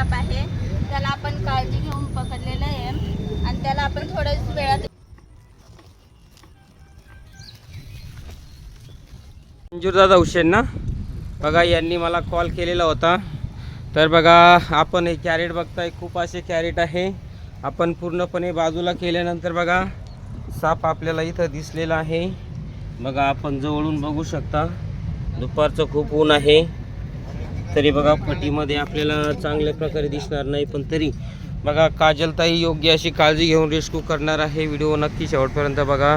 साप आहे. त्याला आपण काळजी घेऊन पकडलेलं आहे. आणि त्याला आपण थोड्याच वेळात मंजूरदादा हुशेन ना? बघा यांनी मला कॉल केलेला होता. तर बघा आपण हे कॅरेट बघताय खूप असे कॅरेट आहे. आपण पूर्णपणे बाजूला केल्यानंतर बघा साप आपल्याला इथं दिसलेला आहे. बघा आपण जवळून बघू शकता. दुपारचं खूप ऊन आहे. तरी बघा पटीमध्ये आपल्याला चांगल्या प्रकारे दिसणार नाही पण तरी बघा काजलताई योग्य अशी काळजी घेऊन रेस्क्यू करणार आहे. व्हिडिओ नक्की शेवटपर्यंत बघा.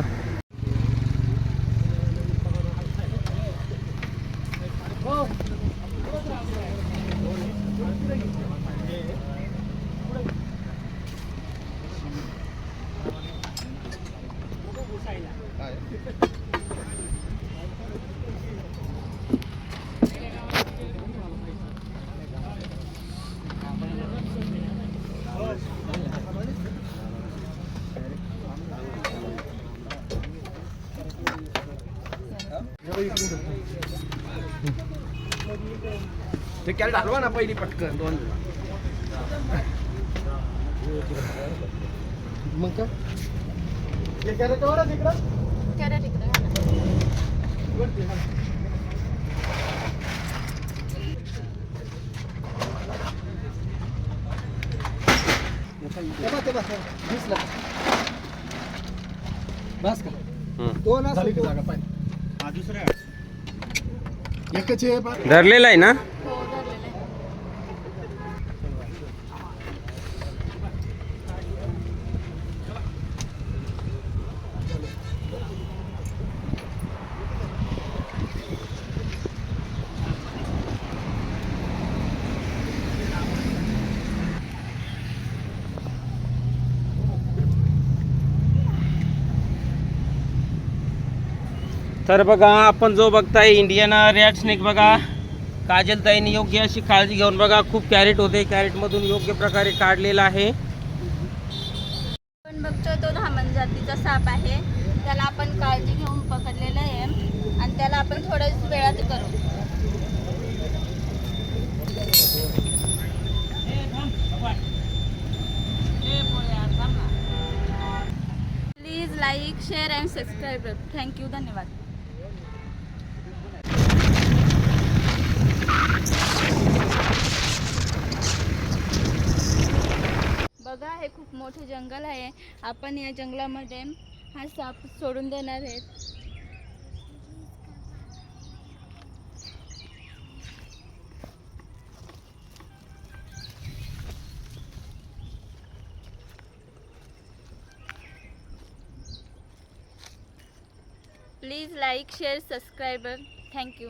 ते कॅरेट हलवा ना पहिली पटकन दोन मग का. बस का. दोन असले की जागा पाहिजे. धरलेला आहे ना? तर बघा आपण जो बघताय इंडियन रॅट स्नेक बघा काजलताईने योग्य अशी काळजी घेऊन बघा खूप कॅरेट होते. कॅरेटमधून योग्य प्रकारे काढलेला आहे. आपण बघतोय तो धामण जातीचा साप आहे. त्याला आपण काळजी घेऊन पकडलेलं आहे. आणि त्याला आपण थोड्याच वेळात करू. Please like share and subscribe thank you धन्यवाद. बघा हे खूप मोठे जंगल आहे. आपण या जंगलामध्ये हा साप सोडून देणार आहेत please like share subscriber thank you